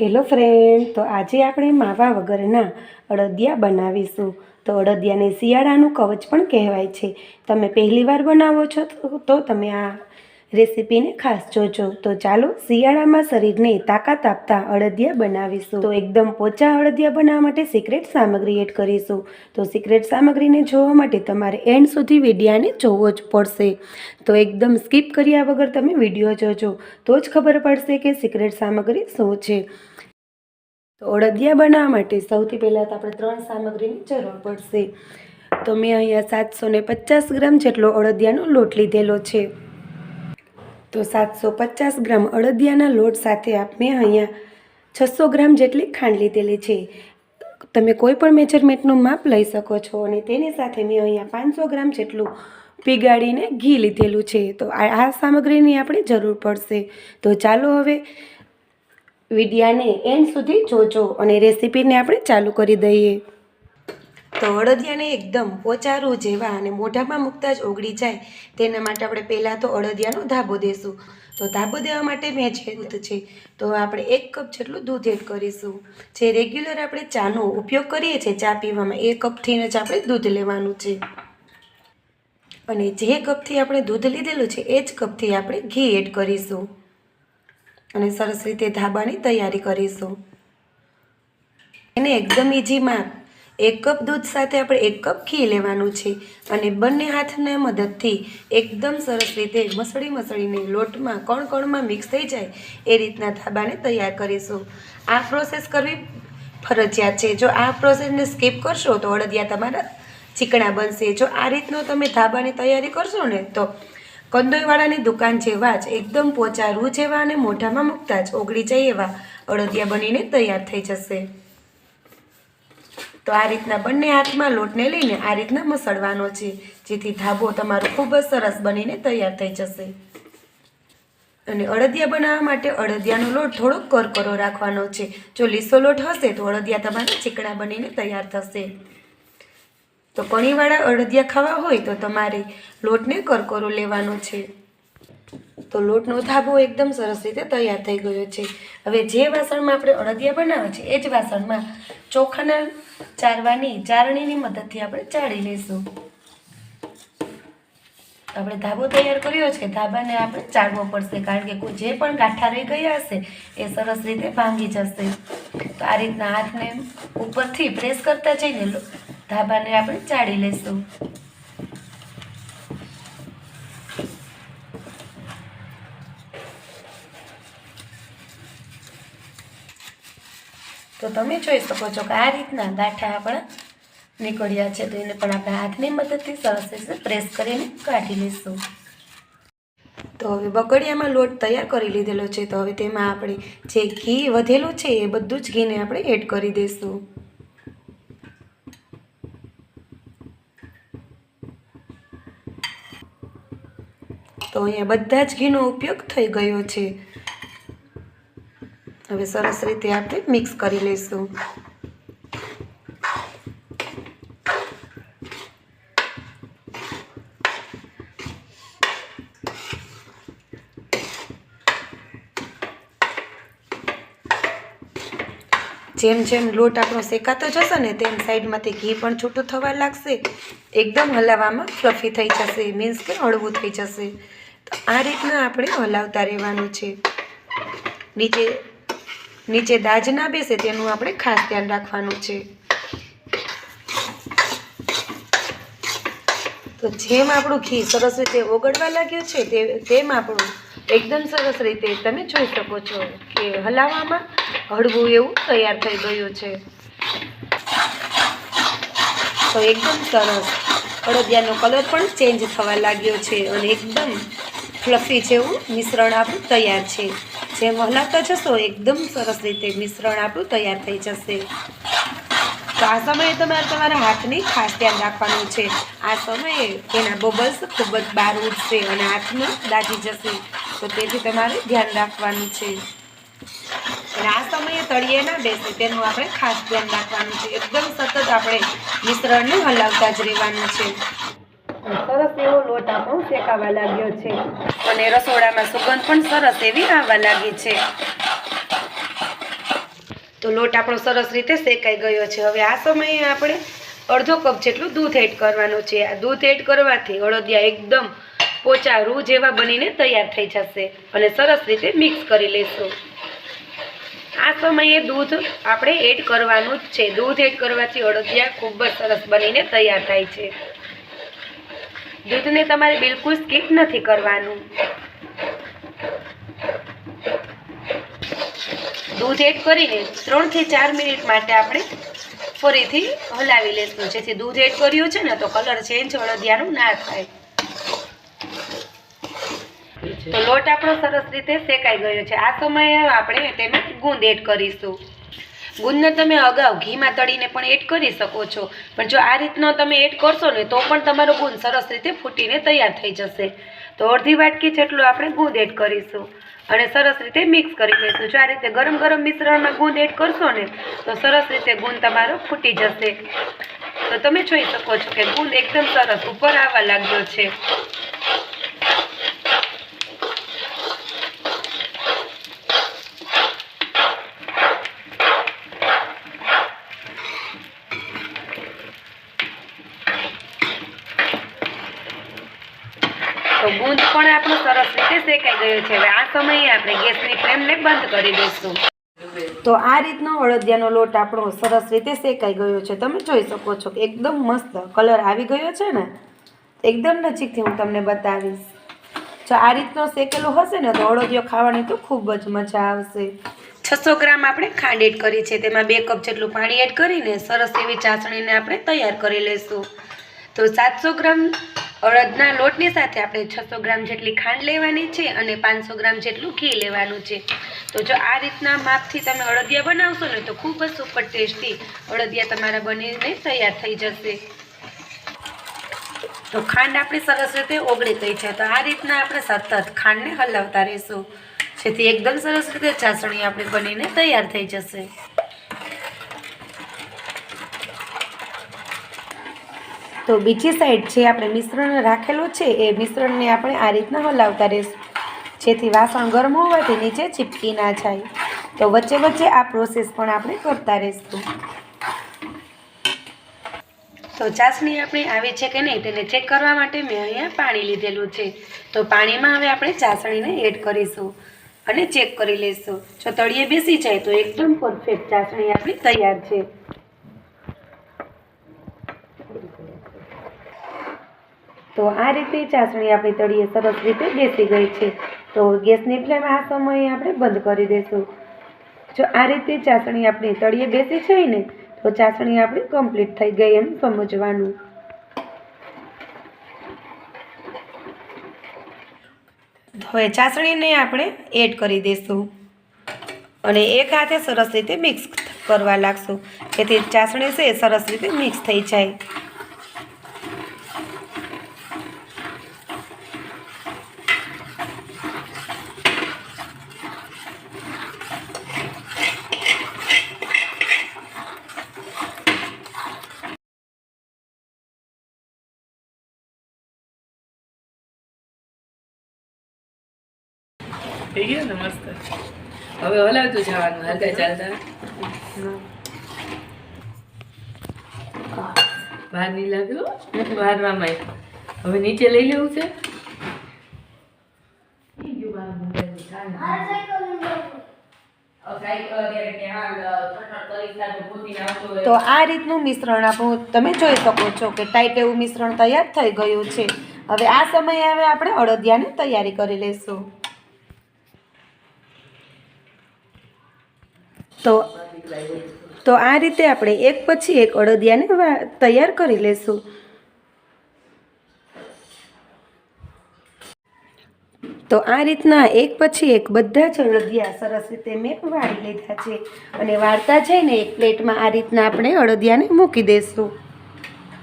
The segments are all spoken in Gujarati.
હેલો ફ્રેન્ડ તો આજે આપણે માવા વગરના અડદિયા બનાવીશું. તો અડદિયાને શિયાળાનું કવચ પણ કહેવાય છે. તમે પહેલી વાર બનાવો છો તો તમે આ રેસીપીને ખાસ જોજો. તો ચાલો શિયાળામાં શરીરને તાકાત આપતા અડદિયા બનાવીશું. તો એકદમ પોચા અડદિયા બનાવવા માટે સિક્રેટ સામગ્રી એડ કરીશું. તો સિક્રેટ સામગ્રીને જોવા માટે તમારે એન્ડ સુધી વિડીયાને જોવો જ પડશે. તો એકદમ સ્કીપ કર્યા વગર તમે વીડિયો જોજો. તો જ ખબર પડશે કે સિક્રેટ સામગ્રી શું છે. તો અડદિયા બનાવવા માટે સૌથી પહેલાં તો આપણે ત્રણ સામગ્રીની જરૂર પડશે. તો મેં અહીંયા સાતસો પચાસ ગ્રામ જેટલો અડદિયાનો લોટ લીધેલો છે. તો સાતસો પચાસ ગ્રામ અડદિયાના લોટ સાથે મેં અહીંયા છસો ગ્રામ જેટલી ખાંડ લીધેલી છે. તમે કોઈ પણ મેજરમેન્ટનું માપ લઈ શકો છો અને તેની સાથે મેં અહીંયા પાંચસો ગ્રામ જેટલું પીગાળીને ઘી લીધેલું છે. તો આ સામગ્રીની આપણે જરૂર પડશે. તો ચાલો હવે વિડિયાને એન્ડ સુધી જોજો અને રેસીપીને આપણે ચાલુ કરી દઈએ. તો અડદિયાને એકદમ પોચારું જેવા અને મોઢામાં મૂકતા જ ઓગળી જાય. તેના માટે આપણે પહેલાં તો અડદિયાનો ધાબો દેશું. તો ધાબો દેવા માટે મેં જે છે. તો આપણે એક કપ જેટલું દૂધ એડ કરીશું. જે રેગ્યુલર આપણે ચાનો ઉપયોગ કરીએ છીએ ચા પીવામાં, એ કપથીને જ આપણે દૂધ લેવાનું છે. અને જે કપથી આપણે દૂધ લીધેલું છે, એ જ કપથી આપણે ઘી એડ કરીશું. અને સરસ રીતે ધાબાની તૈયારી કરીશું. એને એકદમ ઇઝીમાં એક કપ દૂધ સાથે આપણે એક કપ ઘી લેવાનું છે અને બંને હાથને મદદથી એકદમ સરસ રીતે મસળી મસળીને લોટમાં કણ કણમાં મિક્સ થઈ જાય એ રીતના ધાબાને તૈયાર કરીશું. આ પ્રોસેસ કરવી ફરજિયાત છે. જો આ પ્રોસેસને સ્કીપ કરશો તો અડદિયા તમારા ચીકણા બનશે. જો આ રીતનો તમે ધાબાની તૈયારી કરશો ને તો કંદોઈવાળાની દુકાન જેવા જ એકદમ પોચા રૂ જેવા અને મોઢામાં મૂકતા જ ઓગળી જાય એવા અડદિયા બનીને તૈયાર થઈ જશે. તો આ રીતના બંને હાથમાં લોટને લઈને આ રીતના મસળવાનો છે, જેથી ધાબો તમારો ખૂબ જ સરસ બનીને તૈયાર થઈ જશે. અને અડદિયા બનાવવા માટે અડદિયાનો લોટ થોડોક કરકરો રાખવાનો છે. જો લીસો લોટ હશે તો અડદિયા તમારા ચીકણા બનીને તૈયાર થશે. તો કણીવાળા અડદિયા ખાવા હોય તો તમારે લોટને કરકરો લેવાનો છે. તો લોટનો ધાબો એકદમ સરસ રીતે તૈયાર થઈ ગયો છે. હવે જે વાસણમાં આપણે અડદિયા બનાવે છે, એ જ વાસણમાં ચોખાના ચારવાની, ચારણીની મદદથી આપણે ચાળી લઈશું. આપણે ધાબો તૈયાર કર્યો છે, ધાબાને આપણે ચાળવો પડશે, કારણ કે જે પણ ગાંઠા રહી ગયા હશે, એ સરસ રીતે ભાંગી જશે. તો આ રીતના હાથને ઉપરથી પ્રેસ કરતા જઈને ધાબાને આપણે ચાળી લઈશું. તો તમે જોઈ શકો છો કે આ રીતના ગાંઠા આપણા નીકળ્યા છે તો એને પણ આપણે હાથની મદદથી સરસ રીતે પ્રેસ કરીને કાઢી લઈશું. તો હવે બકડિયામાં લોટ તૈયાર કરી લીધેલો છે તો હવે તેમાં આપણે જે ઘી વધેલું છે એ બધું જ ઘીને આપણે એડ કરી દઈશું. તો અહીંયા બધા જ ઘીનો ઉપયોગ થઈ ગયો છે. હવે સરસ રીતે આપણે મિક્સ કરી લઈશું. જેમ જેમ લોટ આપણો શેકાતો જશે ને તેમ સાઈડમાંથી ઘી પણ છૂટું થવા લાગશે. એકદમ હલાવવામાં ફ્લફી થઈ જશે મીન્સ કે હળવું થઈ જશે. તો આ રીતના આપણે હલાવતા રહેવાનું છે. નીચે નીચે દાજ ના બેસે તેનું આપણે ખાસ ધ્યાન રાખવાનું છે. તો જેમ આપણું ઘી સરસ રીતે ઓગળવા લાગ્યું છે તેમ આપણું એકદમ સરસ રીતે તમે જોઈ શકો છો કે હલાવવામાં હળવું એવું તૈયાર થઈ ગયું છે. તો એકદમ સરસ અડદિયાનો કલર પણ ચેન્જ થવા લાગ્યો છે અને એકદમ ફ્લફી જેવું મિશ્રણ આપણું તૈયાર છે. જેમ હલાવતા જશો એકદમ સરસ રીતે મિશ્રણ આપણું તૈયાર થઈ જશે. તો આ સમયે તમારે તમારા હાથની ખાસ ધ્યાન રાખવાનું છે. આ સમયે એના બબલ્સ ખૂબ જ બહાર ઉઠશે અને હાથમાં દાજી જશે. તો તેથી તમારે ધ્યાન રાખવાનું છે. અને આ સમયે તળિયે ના બેસે તેનું આપણે ખાસ ધ્યાન રાખવાનું છે. એકદમ સતત આપણે મિશ્રણને હલાવતા જ રહેવાનું છે. સરસ એવો લોટ આપણો શેકાવા લાગ્યો છે. અને રસોડામાં સુગંધ પણ સરસ એવી આવવા લાગી છે. તો લોટ આપણો સરસ રીતે શેકાઈ ગયો છે. હવે આ સમયે આપણે અડધો કપ જેટલું દૂધ એડ કરવાનું છે. આ દૂધ એડ કરવાથી અડદિયા એકદમ પોચા રૂ જેવા બનીને તૈયાર થઈ જશે અને સરસ રીતે મિક્સ કરી લેશું. આ સમયે દૂધ આપણે એડ કરવાનું જ છે. દૂધ એડ કરવાથી અડદિયા ખૂબ જ સરસ બનીને તૈયાર થાય છે. દૂધને તમારે બિલકુલ સ્કીપ નથી કરવાનું. દૂધ એડ કરીને ત્રણથી ચાર મિનિટ માટે આપણે ફરીથી હલાવી લેશું. જેથી દૂધ એડ કર્યું છે ને તો કલર ચેન્જ અડદિયાનું ના થાય. તો લોટ આપણો સરસ રીતે શેકાઈ ગયો છે. આ સમયે આપણે તેમાં ગુંદ એડ કરીશું. ગુંદને તમે અગાઉ ઘીમાં તળીને પણ એડ કરી શકો છો. પણ જો આ રીતનો તમે એડ કરશો ને, તો પણ તમારો ગુંદ સરસ રીતે ફૂટીને તૈયાર થઈ જશે. તો અડધી વાટકી જેટલું આપણે ગુંદ એડ કરીશું. અને સરસ રીતે મિક્સ કરી લઈશું. જો આ રીતે ગરમ ગરમ મિશ્રણમાં ગુંદ એડ કરશો ને, તો સરસ રીતે ગુંદ તમારો ફૂટી જશે. તો તમે જોઈ શકો છો કે ગુંદ એકદમ સરસ ઉપર આવવા લાગ્યો છે. ગુંદ પણ આપણો સરસ રીતે શેકાઈ ગયો છે. હવે આ સમયે આપણે ગેસની ફ્લેમને બંધ કરી દઈશું. તો આ રીતનો અળદિયાનો લોટ આપણો સરસ રીતે શેકાઈ ગયો છે. તમે જોઈ શકો છો કે એકદમ મસ્ત કલર આવી ગયો છે ને? એકદમ નજીકથી હું તમને બતાવીશ. જો આ રીતનો શેકેલો હશે ને, તો અળદિયો ખાવાની તો ખૂબ જ મજા આવશે. છસો ગ્રામ આપણે ખાંડ એડ કરી છે. તેમાં બે કપ જેટલું પાણી એડ કરીને સરસ એવી ચાસણીને આપણે તૈયાર કરી લઈશું. તો સાતસો ગ્રામ અડદના લોટની સાથે આપણે છસો ગ્રામ જેટલી ખાંડ લેવાની છે અને પાંચસો ગ્રામ જેટલું ઘી લેવાનું છે. તો જો આ રીતના માપથી તમે અડદિયા બનાવશો ને તો ખૂબ જ સુપર ટેસ્ટી અડદિયા તમારા બનીને તૈયાર થઈ જશે. તો ખાંડ આપણી સરસ રીતે ઓગળી ગઈ છે. તો આ રીતના આપણે સતત ખાંડને હલાવતા રહીશું. જેથી એકદમ સરસ રીતે ચાસણી આપણી બનીને તૈયાર થઈ જશે. તો બીજી સાઈડ જે આપણે મિશ્રણ રાખેલું છે, એ મિશ્રણને આપણે આ રીતના હલાવતા રહીશું. જેથી વાસણ ગરમ હોવાથી નીચે ચીપકી ના જાય. તો વચ્ચે વચ્ચે આ પ્રોસેસ પણ આપણે કરતા રહીશું. તો ચાસણી આપણી આવી છે કે નહીં તેને ચેક કરવા માટે મેં અહીંયા પાણી લીધેલું છે. તો પાણીમાં હવે આપણે ચાસણીને એડ કરીશું અને ચેક કરી લઈશું. જો તળિયે બેસી જાય તો એકદમ પરફેક્ટ ચાસણી આપણી તૈયાર છે. તો આ રીતે ચાસણી આપણી તળીએ સરસ રીતે બેસી ગઈ છે. તો ગેસની ફ્લેમ આ સમયે આપણે બંધ કરી દઈશું જો આ રીતે ચાસણી આપણી તળીએ બેસી જાય ને, તો ચાસણી આપણી કમ્પ્લીટ થઈ ગઈ એમ સમજવાનું. હવે ચાસણીને આપણે એડ કરી દઈશું અને એક હાથે સરસ રીતે મિક્સ કરવા લાગશું. જેથી ચાસણી છે સરસ રીતે મિક્સ થઈ જાય. થઈ ગયો ને મસ્ત? હવે હલાવતું જવાનું હાલતા ચાલતા. બહાર નહીં લાગ્યો? બહારમાં હવે નીચે લઈ લેવું છે? તો આ રીતનું મિશ્રણ આપણું તમે જોઈ શકો છો કે ટાઈટ એવું મિશ્રણ તૈયાર થઈ ગયું છે. હવે આ સમયે હવે આપણે અડદિયાની તૈયારી કરી લઈશું. તો તો આ રીતે આપણે એક પછી એક અડદિયાને તૈયાર કરી લઈશું તો આ રીતના એક પછી એક બધા જ અડદિયા સરસ રીતે મેં વાળી લીધા છે. અને વાળતા જઈને એક પ્લેટમાં આ રીતના આપણે અડદિયાને મૂકી દઈશું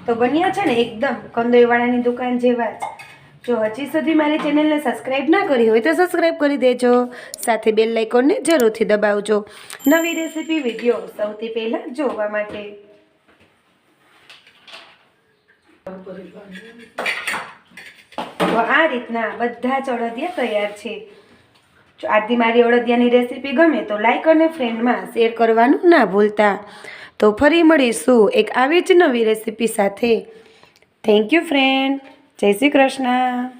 તો બન્યા છે ને એકદમ કંદોઈવાળાની દુકાન જેવા જ. જો હજી સુધી મારી ચેનલને સબસ્ક્રાઈબ ના કરી હોય તો સબસ્ક્રાઈબ કરી દેજો. સાથે બેલ લાઇકોનને જરૂરથી દબાવજો. નવી રેસીપી વીડિયો સૌથી પહેલાં જોવા માટે. આ રીતના બધા જ અડદિયા તૈયાર છે. જો આજની મારી અડદિયાની રેસીપી ગમે તો લાઇક અને ફ્રેન્ડમાં શેર કરવાનું ના ભૂલતા. તો ફરી મળીશું એક આવી જ નવી રેસીપી સાથે. થેન્ક યુ ફ્રેન્ડ જય શ્રી કૃષ્ણ.